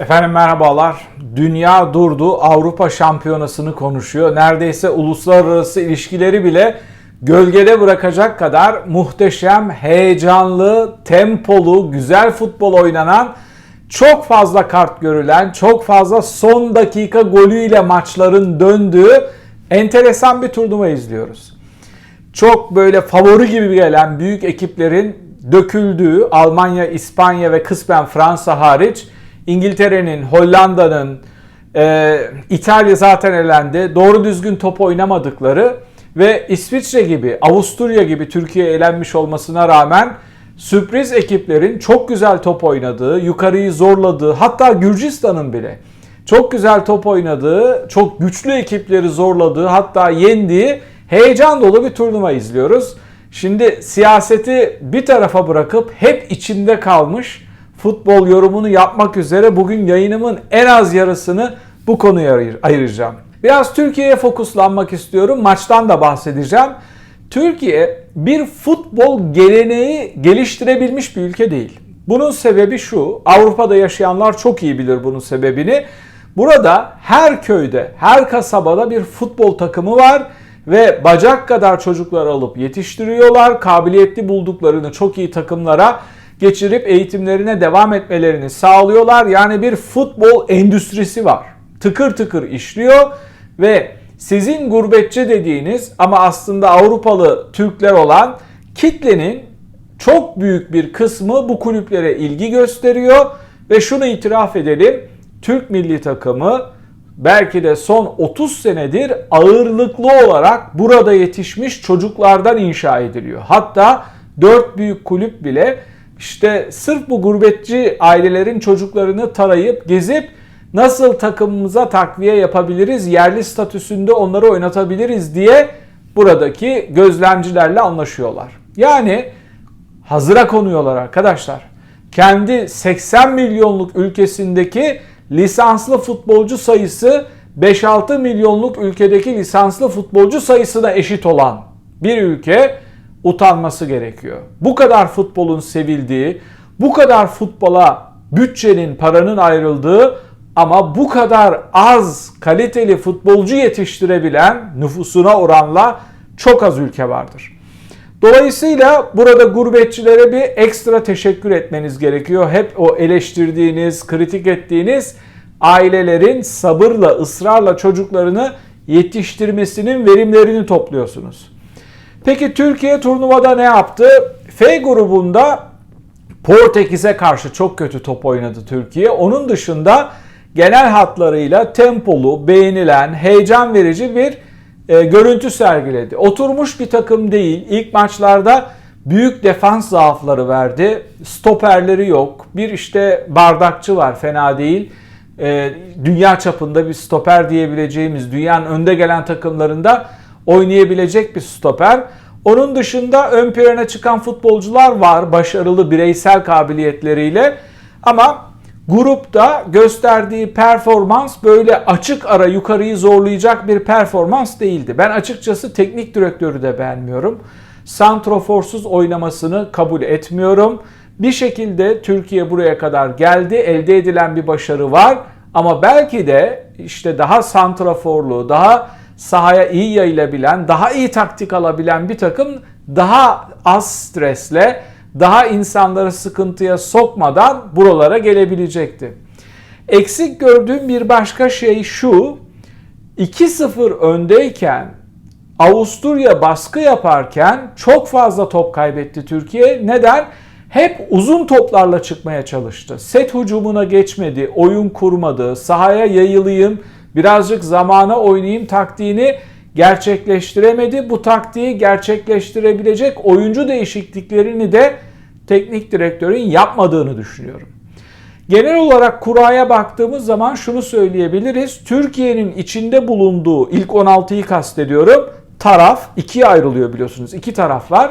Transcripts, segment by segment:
Efendim merhabalar. Dünya durdu, Avrupa Şampiyonası'nı konuşuyor. Neredeyse uluslararası ilişkileri bile gölgede bırakacak kadar muhteşem, heyecanlı, tempolu, güzel futbol oynanan, çok fazla kart görülen, çok fazla son dakika golüyle maçların döndüğü enteresan bir turnuva izliyoruz. Çok böyle favori gibi gelen büyük ekiplerin döküldüğü Almanya, İspanya ve kısmen Fransa hariç İngiltere'nin, Hollanda'nın, e, İtalya zaten elendi. Doğru düzgün top oynamadıkları ve İsviçre gibi, Avusturya gibi Türkiye elenmiş olmasına rağmen sürpriz ekiplerin çok güzel top oynadığı, yukarıyı zorladığı, hatta Gürcistan'ın bile çok güzel top oynadığı, çok güçlü ekipleri zorladığı, hatta yendiği heyecan dolu bir turnuva izliyoruz. Şimdi siyaseti bir tarafa bırakıp hep içinde kalmış futbol yorumunu yapmak üzere bugün yayınımın en az yarısını bu konuya ayır- ayıracağım. Biraz Türkiye'ye fokuslanmak istiyorum. Maçtan da bahsedeceğim. Türkiye bir futbol geleneği geliştirebilmiş bir ülke değil. Bunun sebebi şu. Avrupa'da yaşayanlar çok iyi bilir bunun sebebini. Burada her köyde, her kasabada bir futbol takımı var ve bacak kadar çocuklar alıp yetiştiriyorlar. Kabiliyetli bulduklarını çok iyi takımlara geçirip eğitimlerine devam etmelerini sağlıyorlar. Yani bir futbol endüstrisi var. Tıkır tıkır işliyor ve sizin gurbetçi dediğiniz ama aslında Avrupalı Türkler olan kitlenin çok büyük bir kısmı bu kulüplere ilgi gösteriyor ve şunu itiraf edelim. Türk milli takımı belki de son 30 senedir ağırlıklı olarak burada yetişmiş çocuklardan inşa ediliyor. Hatta 4 büyük kulüp bile işte sırf bu gurbetçi ailelerin çocuklarını tarayıp gezip nasıl takımımıza takviye yapabiliriz, yerli statüsünde onları oynatabiliriz diye buradaki gözlemcilerle anlaşıyorlar. Yani hazıra konuyorlar arkadaşlar. Kendi 80 milyonluk ülkesindeki lisanslı futbolcu sayısı 5-6 milyonluk ülkedeki lisanslı futbolcu sayısına eşit olan bir ülke utanması gerekiyor. Bu kadar futbolun sevildiği, bu kadar futbola bütçenin, paranın ayrıldığı ama bu kadar az kaliteli futbolcu yetiştirebilen nüfusuna oranla çok az ülke vardır. Dolayısıyla burada gurbetçilere bir ekstra teşekkür etmeniz gerekiyor. Hep o eleştirdiğiniz, kritik ettiğiniz ailelerin sabırla, ısrarla çocuklarını yetiştirmesinin verimlerini topluyorsunuz. Peki Türkiye turnuvada ne yaptı? F grubunda Portekiz'e karşı çok kötü top oynadı Türkiye. Onun dışında genel hatlarıyla tempolu, beğenilen, heyecan verici bir e, görüntü sergiledi. Oturmuş bir takım değil. İlk maçlarda büyük defans zaafları verdi. Stoperleri yok. Bir işte bardakçı var fena değil. E, dünya çapında bir stoper diyebileceğimiz dünyanın önde gelen takımlarında oynayabilecek bir stoper. Onun dışında ön plana çıkan futbolcular var başarılı bireysel kabiliyetleriyle. Ama grupta gösterdiği performans böyle açık ara yukarıyı zorlayacak bir performans değildi. Ben açıkçası teknik direktörü de beğenmiyorum. Santroforsuz oynamasını kabul etmiyorum. Bir şekilde Türkiye buraya kadar geldi. Elde edilen bir başarı var. Ama belki de işte daha santraforlu, daha sahaya iyi yayılabilen, daha iyi taktik alabilen bir takım daha az stresle, daha insanları sıkıntıya sokmadan buralara gelebilecekti. Eksik gördüğüm bir başka şey şu. 2-0 öndeyken Avusturya baskı yaparken çok fazla top kaybetti Türkiye. Neden? Hep uzun toplarla çıkmaya çalıştı. Set hücumuna geçmedi, oyun kurmadı, sahaya yayılayım, birazcık zamana oynayayım taktiğini gerçekleştiremedi. Bu taktiği gerçekleştirebilecek oyuncu değişikliklerini de teknik direktörün yapmadığını düşünüyorum. Genel olarak kuraya baktığımız zaman şunu söyleyebiliriz. Türkiye'nin içinde bulunduğu ilk 16'yı kastediyorum. Taraf ikiye ayrılıyor biliyorsunuz. İki taraf var.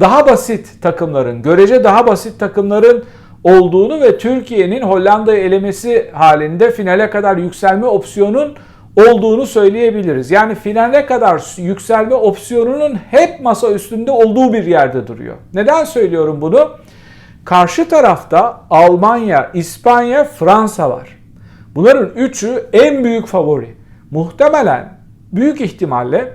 Daha basit takımların, görece daha basit takımların olduğunu ve Türkiye'nin Hollanda'yı elemesi halinde finale kadar yükselme opsiyonun olduğunu söyleyebiliriz. Yani finale kadar yükselme opsiyonunun hep masa üstünde olduğu bir yerde duruyor. Neden söylüyorum bunu? Karşı tarafta Almanya, İspanya, Fransa var. Bunların üçü en büyük favori. Muhtemelen büyük ihtimalle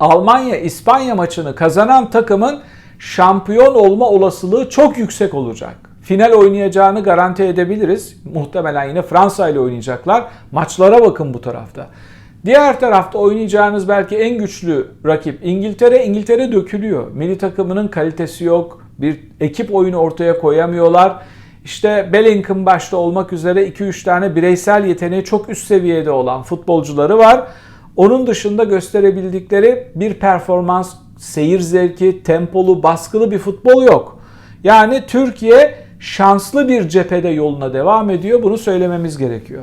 Almanya İspanya maçını kazanan takımın şampiyon olma olasılığı çok yüksek olacak. Final oynayacağını garanti edebiliriz. Muhtemelen yine Fransa ile oynayacaklar. Maçlara bakın bu tarafta. Diğer tarafta oynayacağınız belki en güçlü rakip İngiltere. İngiltere dökülüyor. Milli takımının kalitesi yok. Bir ekip oyunu ortaya koyamıyorlar. İşte Bellingham başta olmak üzere 2-3 tane bireysel yeteneği çok üst seviyede olan futbolcuları var. Onun dışında gösterebildikleri bir performans, seyir zevki, tempolu, baskılı bir futbol yok. Yani Türkiye şanslı bir cephede yoluna devam ediyor. Bunu söylememiz gerekiyor.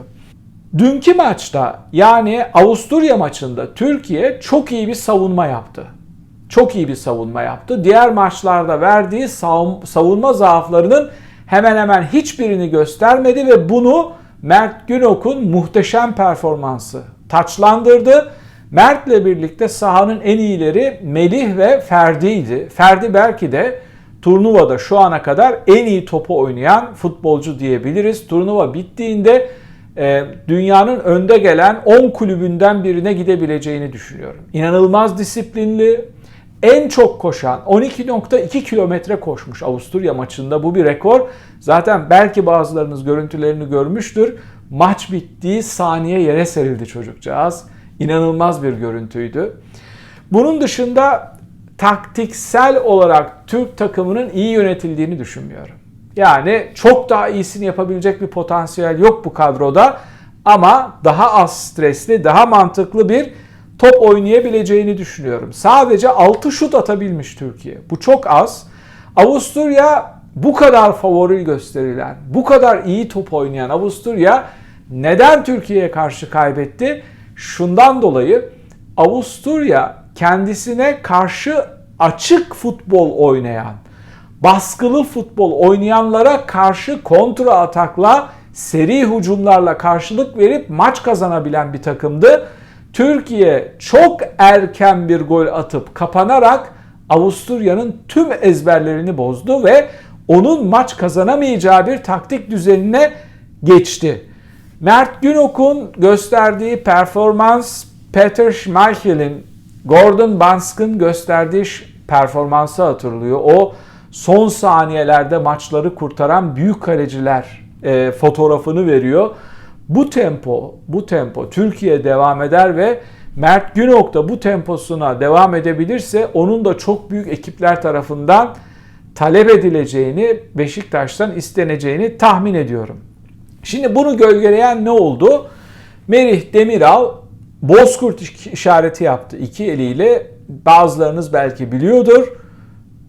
Dünkü maçta yani Avusturya maçında Türkiye çok iyi bir savunma yaptı. Çok iyi bir savunma yaptı. Diğer maçlarda verdiği savunma zaaflarının hemen hemen hiçbirini göstermedi ve bunu Mert Günok'un muhteşem performansı taçlandırdı. Mert'le birlikte sahanın en iyileri Melih ve Ferdi'ydi. Ferdi belki de turnuvada şu ana kadar en iyi topu oynayan futbolcu diyebiliriz. Turnuva bittiğinde e, dünyanın önde gelen 10 kulübünden birine gidebileceğini düşünüyorum. İnanılmaz disiplinli, en çok koşan 12.2 kilometre koşmuş Avusturya maçında. Bu bir rekor. Zaten belki bazılarınız görüntülerini görmüştür. Maç bittiği saniye yere serildi çocukcağız. İnanılmaz bir görüntüydü. Bunun dışında taktiksel olarak Türk takımının iyi yönetildiğini düşünmüyorum. Yani çok daha iyisini yapabilecek bir potansiyel yok bu kadroda ama daha az stresli, daha mantıklı bir top oynayabileceğini düşünüyorum. Sadece 6 şut atabilmiş Türkiye. Bu çok az. Avusturya bu kadar favori gösterilen, bu kadar iyi top oynayan Avusturya neden Türkiye'ye karşı kaybetti? Şundan dolayı Avusturya kendisine karşı açık futbol oynayan, baskılı futbol oynayanlara karşı kontra atakla, seri hücumlarla karşılık verip maç kazanabilen bir takımdı. Türkiye çok erken bir gol atıp kapanarak Avusturya'nın tüm ezberlerini bozdu ve onun maç kazanamayacağı bir taktik düzenine geçti. Mert Günok'un gösterdiği performans Peter Schmeichel'in Gordon Bansk'ın gösterdiği performansı hatırlıyor. O son saniyelerde maçları kurtaran büyük kaleciler e, fotoğrafını veriyor. Bu tempo, bu tempo Türkiye devam eder ve Mert Günok da bu temposuna devam edebilirse onun da çok büyük ekipler tarafından talep edileceğini, Beşiktaş'tan isteneceğini tahmin ediyorum. Şimdi bunu gölgeleyen ne oldu? Merih Demiral Bozkurt işareti yaptı iki eliyle. Bazılarınız belki biliyordur.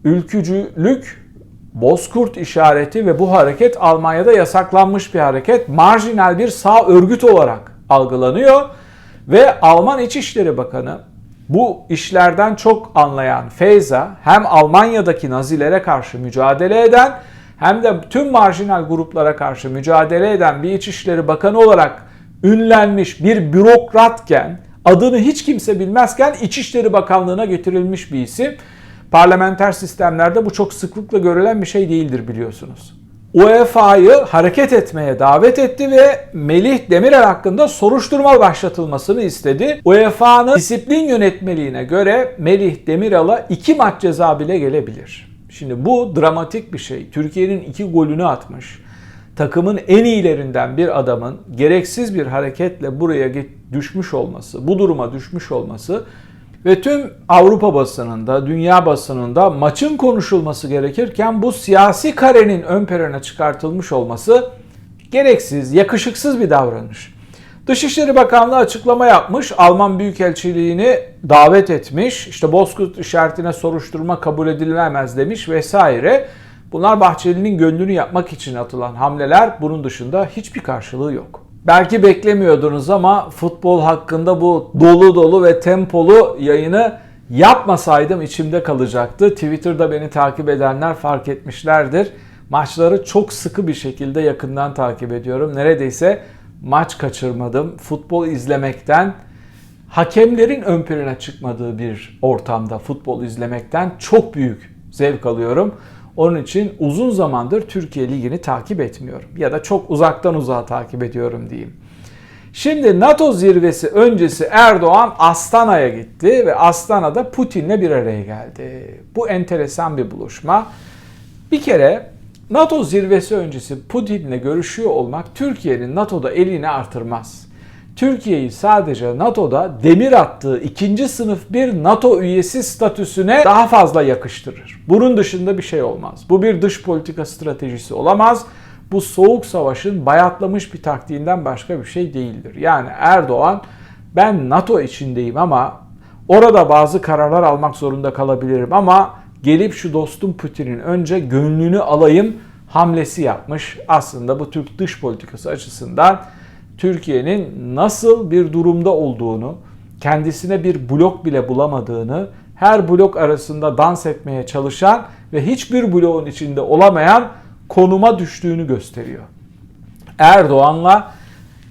Ülkücülük Bozkurt işareti ve bu hareket Almanya'da yasaklanmış bir hareket. Marjinal bir sağ örgüt olarak algılanıyor ve Alman İçişleri Bakanı bu işlerden çok anlayan Feyza hem Almanya'daki Nazilere karşı mücadele eden hem de tüm marjinal gruplara karşı mücadele eden bir İçişleri Bakanı olarak ünlenmiş bir bürokratken adını hiç kimse bilmezken İçişleri Bakanlığı'na getirilmiş bir isim. Parlamenter sistemlerde bu çok sıklıkla görülen bir şey değildir biliyorsunuz. UEFA'yı hareket etmeye davet etti ve Melih Demirel hakkında soruşturma başlatılmasını istedi. UEFA'nın disiplin yönetmeliğine göre Melih Demirel'a iki maç ceza bile gelebilir. Şimdi bu dramatik bir şey. Türkiye'nin iki golünü atmış. Takımın en iyilerinden bir adamın gereksiz bir hareketle buraya düşmüş olması, bu duruma düşmüş olması ve tüm Avrupa basınında, dünya basınında maçın konuşulması gerekirken bu siyasi karenin ön plana çıkartılmış olması gereksiz, yakışıksız bir davranış. Dışişleri Bakanlığı açıklama yapmış, Alman Büyükelçiliğini davet etmiş, işte Bozkurt işaretine soruşturma kabul edilemez demiş vesaire. Bunlar Bahçeli'nin gönlünü yapmak için atılan hamleler, bunun dışında hiçbir karşılığı yok. Belki beklemiyordunuz ama futbol hakkında bu dolu dolu ve tempolu yayını yapmasaydım içimde kalacaktı. Twitter'da beni takip edenler fark etmişlerdir. Maçları çok sıkı bir şekilde yakından takip ediyorum. Neredeyse maç kaçırmadım. Futbol izlemekten, hakemlerin ön plana çıkmadığı bir ortamda futbol izlemekten çok büyük zevk alıyorum. Onun için uzun zamandır Türkiye Ligi'ni takip etmiyorum. Ya da çok uzaktan uzağa takip ediyorum diyeyim. Şimdi NATO zirvesi öncesi Erdoğan Astana'ya gitti ve Astana'da Putin'le bir araya geldi. Bu enteresan bir buluşma. Bir kere NATO zirvesi öncesi Putin'le görüşüyor olmak Türkiye'nin NATO'da elini artırmaz. Türkiye'yi sadece NATO'da demir attığı ikinci sınıf bir NATO üyesi statüsüne daha fazla yakıştırır. Bunun dışında bir şey olmaz. Bu bir dış politika stratejisi olamaz. Bu soğuk savaşın bayatlamış bir taktiğinden başka bir şey değildir. Yani Erdoğan ben NATO içindeyim ama orada bazı kararlar almak zorunda kalabilirim ama gelip şu dostum Putin'in önce gönlünü alayım hamlesi yapmış. Aslında bu Türk dış politikası açısından Türkiye'nin nasıl bir durumda olduğunu, kendisine bir blok bile bulamadığını, her blok arasında dans etmeye çalışan ve hiçbir bloğun içinde olamayan konuma düştüğünü gösteriyor. Erdoğan'la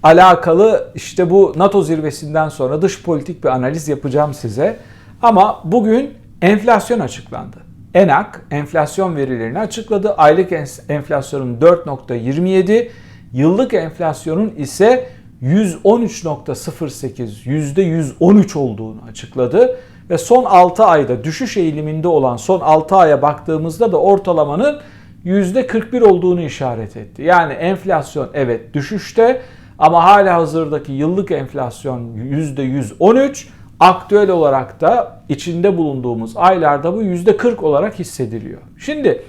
alakalı işte bu NATO zirvesinden sonra dış politik bir analiz yapacağım size. Ama bugün enflasyon açıklandı. ENAK enflasyon verilerini açıkladı. Aylık enflasyonun 4.27, yıllık enflasyonun ise 113.08, %113 olduğunu açıkladı. Ve son 6 ayda düşüş eğiliminde olan son 6 aya baktığımızda da ortalamanın %41 olduğunu işaret etti. Yani enflasyon evet düşüşte ama hala hazırdaki yıllık enflasyon %113, aktüel olarak da içinde bulunduğumuz aylarda bu %40 olarak hissediliyor. Şimdi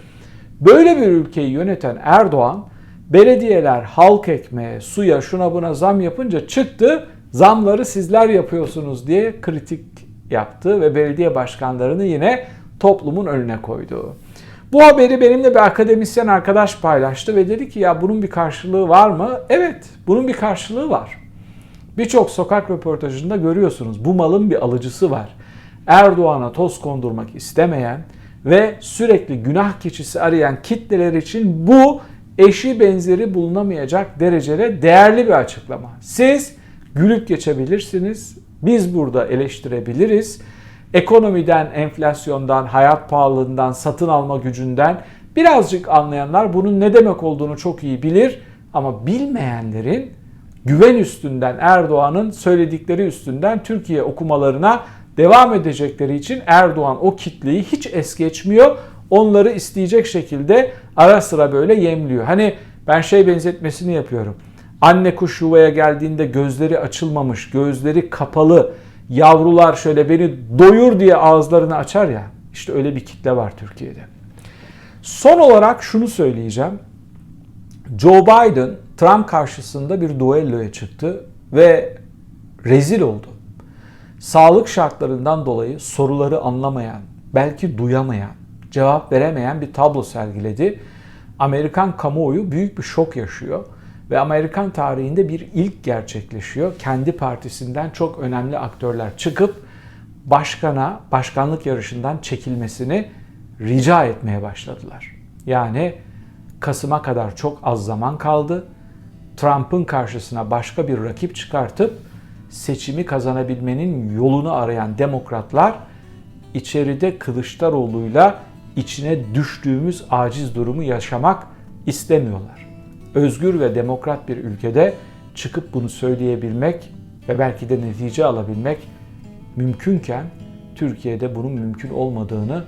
böyle bir ülkeyi yöneten Erdoğan belediyeler halk ekmeğe, suya, şuna buna zam yapınca çıktı. Zamları sizler yapıyorsunuz diye kritik yaptı ve belediye başkanlarını yine toplumun önüne koydu. Bu haberi benimle bir akademisyen arkadaş paylaştı ve dedi ki ya bunun bir karşılığı var mı? Evet, bunun bir karşılığı var. Birçok sokak röportajında görüyorsunuz bu malın bir alıcısı var. Erdoğan'a toz kondurmak istemeyen ve sürekli günah keçisi arayan kitleler için bu eşi benzeri bulunamayacak derecede değerli bir açıklama. Siz gülüp geçebilirsiniz. Biz burada eleştirebiliriz. Ekonomiden, enflasyondan, hayat pahalılığından, satın alma gücünden birazcık anlayanlar bunun ne demek olduğunu çok iyi bilir. Ama bilmeyenlerin güven üstünden Erdoğan'ın söyledikleri üstünden Türkiye okumalarına devam edecekleri için Erdoğan o kitleyi hiç es geçmiyor. Onları isteyecek şekilde ara sıra böyle yemliyor. Hani ben şey benzetmesini yapıyorum. Anne kuş yuvaya geldiğinde gözleri açılmamış, gözleri kapalı, yavrular şöyle beni doyur diye ağızlarını açar ya. İşte öyle bir kitle var Türkiye'de. Son olarak şunu söyleyeceğim. Joe Biden Trump karşısında bir duelloya çıktı ve rezil oldu. Sağlık şartlarından dolayı soruları anlamayan, belki duyamayan, cevap veremeyen bir tablo sergiledi. Amerikan kamuoyu büyük bir şok yaşıyor ve Amerikan tarihinde bir ilk gerçekleşiyor. Kendi partisinden çok önemli aktörler çıkıp başkana, başkanlık yarışından çekilmesini rica etmeye başladılar. Yani Kasım'a kadar çok az zaman kaldı. Trump'ın karşısına başka bir rakip çıkartıp seçimi kazanabilmenin yolunu arayan demokratlar içeride Kılıçdaroğlu'yla içine düştüğümüz aciz durumu yaşamak istemiyorlar. Özgür ve demokrat bir ülkede çıkıp bunu söyleyebilmek ve belki de netice alabilmek mümkünken Türkiye'de bunun mümkün olmadığını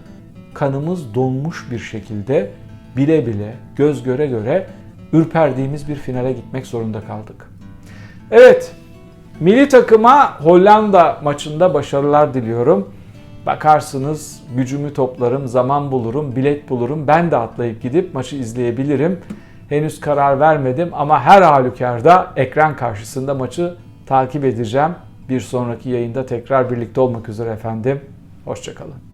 kanımız donmuş bir şekilde bile bile göz göre göre ürperdiğimiz bir finale gitmek zorunda kaldık. Evet, milli takıma Hollanda maçında başarılar diliyorum. Bakarsınız gücümü toplarım, zaman bulurum, bilet bulurum. Ben de atlayıp gidip maçı izleyebilirim. Henüz karar vermedim ama her halükarda ekran karşısında maçı takip edeceğim. Bir sonraki yayında tekrar birlikte olmak üzere efendim. Hoşçakalın.